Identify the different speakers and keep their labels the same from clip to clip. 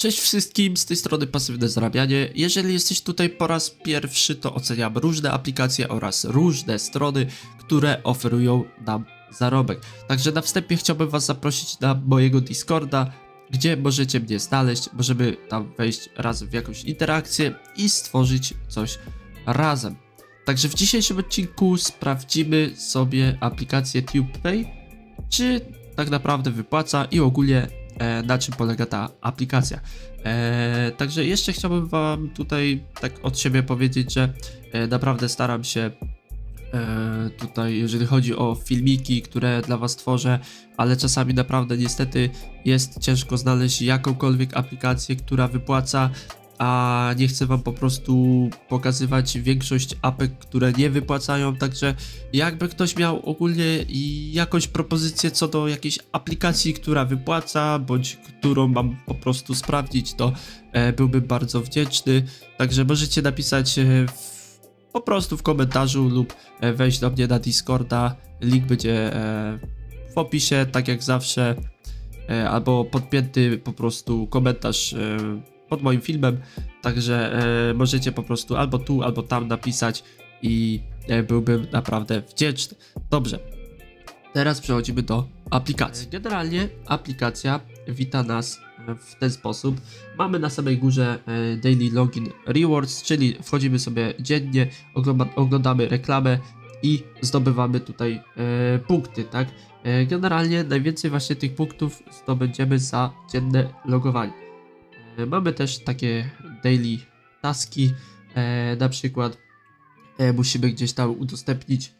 Speaker 1: Cześć wszystkim, z tej strony Pasywne Zarabianie. Jeżeli jesteś tutaj po raz pierwszy, to oceniam różne aplikacje oraz różne strony, które oferują nam zarobek. Także na wstępie chciałbym Was zaprosić na mojego Discorda, gdzie możecie mnie znaleźć, możemy tam wejść razem w jakąś interakcję i stworzyć coś razem. Także w dzisiejszym odcinku sprawdzimy sobie aplikację TubePay, czy tak naprawdę wypłaca i ogólnie na czym polega ta aplikacja. E, także jeszcze chciałbym Wam tutaj tak od siebie powiedzieć, że e, naprawdę staram się e, tutaj, jeżeli chodzi o filmiki, które dla Was tworzę, ale czasami naprawdę niestety jest ciężko znaleźć jakąkolwiek aplikację, która wypłaca. A nie chcę wam po prostu pokazywać większość apek, które nie wypłacają, także jakby ktoś miał ogólnie jakąś propozycję co do jakiejś aplikacji, która wypłaca, bądź którą mam po prostu sprawdzić, to e, byłbym bardzo wdzięczny. Także możecie napisać e, w, po prostu w komentarzu lub e, wejść do mnie na Discorda. Link będzie e, w opisie, tak jak zawsze, e, albo podpięty po prostu komentarz e, pod moim filmem. Także e, możecie po prostu albo tu, albo tam napisać i e, byłbym naprawdę wdzięczny. Dobrze. Teraz przechodzimy do aplikacji. Generalnie aplikacja wita nas e, w ten sposób. Mamy na samej górze e, Daily Login Rewards, czyli wchodzimy sobie dziennie, ogląda, oglądamy reklamę i zdobywamy tutaj e, punkty, tak? E, generalnie najwięcej właśnie tych punktów zdobędziemy za dzienne logowanie. E, Mamy też takie daily taski, e, na przykład e, musimy gdzieś tam udostępnić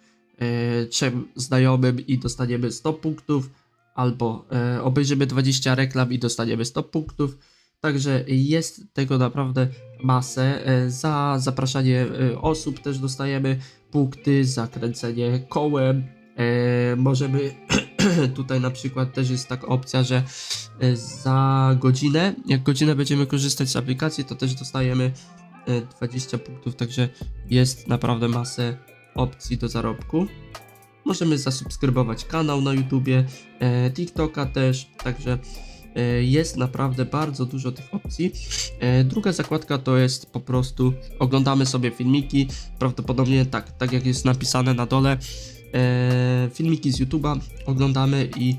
Speaker 1: trzem znajomym i dostaniemy 100 punktów, albo obejrzymy 20 reklam i dostaniemy 100 punktów. Także jest tego naprawdę masę. Za zapraszanie osób też dostajemy punkty, za kręcenie kołem. Możemy tutaj na przykład też jest taka opcja, że e, za godzinę, jak godzinę będziemy korzystać z aplikacji, to też dostajemy e, 20 punktów, także jest naprawdę masę opcji do zarobku. Możemy zasubskrybować kanał na YouTubie, e, TikToka też, także e, jest naprawdę bardzo dużo tych opcji. E, druga zakładka to jest po prostu oglądamy sobie filmiki, prawdopodobnie tak, tak jak jest napisane na dole, e, filmiki z YouTube'a oglądamy i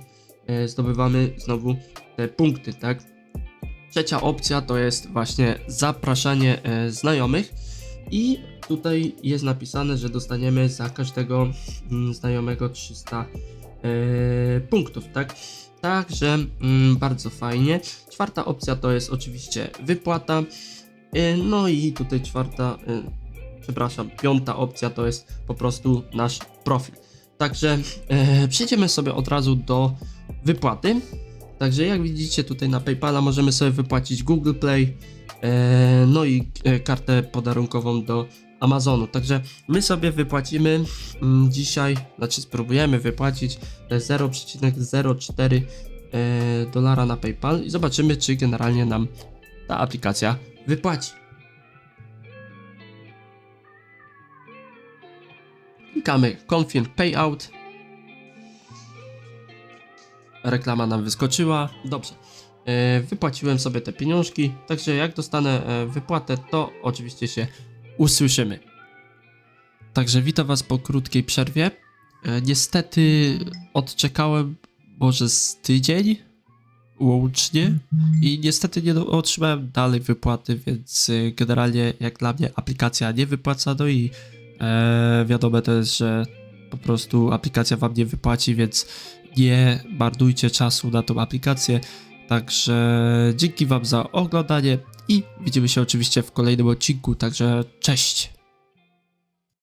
Speaker 1: e, zdobywamy znowu te punkty, tak? Trzecia opcja to jest właśnie zapraszanie e, znajomych i tutaj jest napisane, że dostaniemy za każdego mm, znajomego 300 e, punktów, tak? Także mm, bardzo fajnie. Czwarta opcja to jest oczywiście wypłata. E, no i tutaj czwarta, e, przepraszam, piąta opcja to jest po prostu nasz profil. Także e, przejdziemy sobie od razu do wypłaty. Także jak widzicie tutaj na PayPala możemy sobie wypłacić Google Play, e, no i e, kartę podarunkową do Amazonu. Także my sobie wypłacimy mm, dzisiaj, znaczy spróbujemy wypłacić te 0,04 e, dolara na PayPal i zobaczymy czy generalnie nam ta aplikacja wypłaci. Klikamy Confirm Payout. Reklama nam wyskoczyła. Dobrze. E, Wypłaciłem sobie te pieniążki, także jak dostanę e, wypłatę, to oczywiście się usłyszymy. Także witam Was po krótkiej przerwie. E, Niestety odczekałem może z tydzień łącznie i niestety nie otrzymałem dalej wypłaty, więc generalnie jak dla mnie aplikacja nie wypłaca, no i e, wiadomo to jest, że po prostu aplikacja Wam nie wypłaci, więc nie marnujcie czasu na tą aplikację. Także dzięki Wam za oglądanie i widzimy się oczywiście w kolejnym odcinku. Także cześć!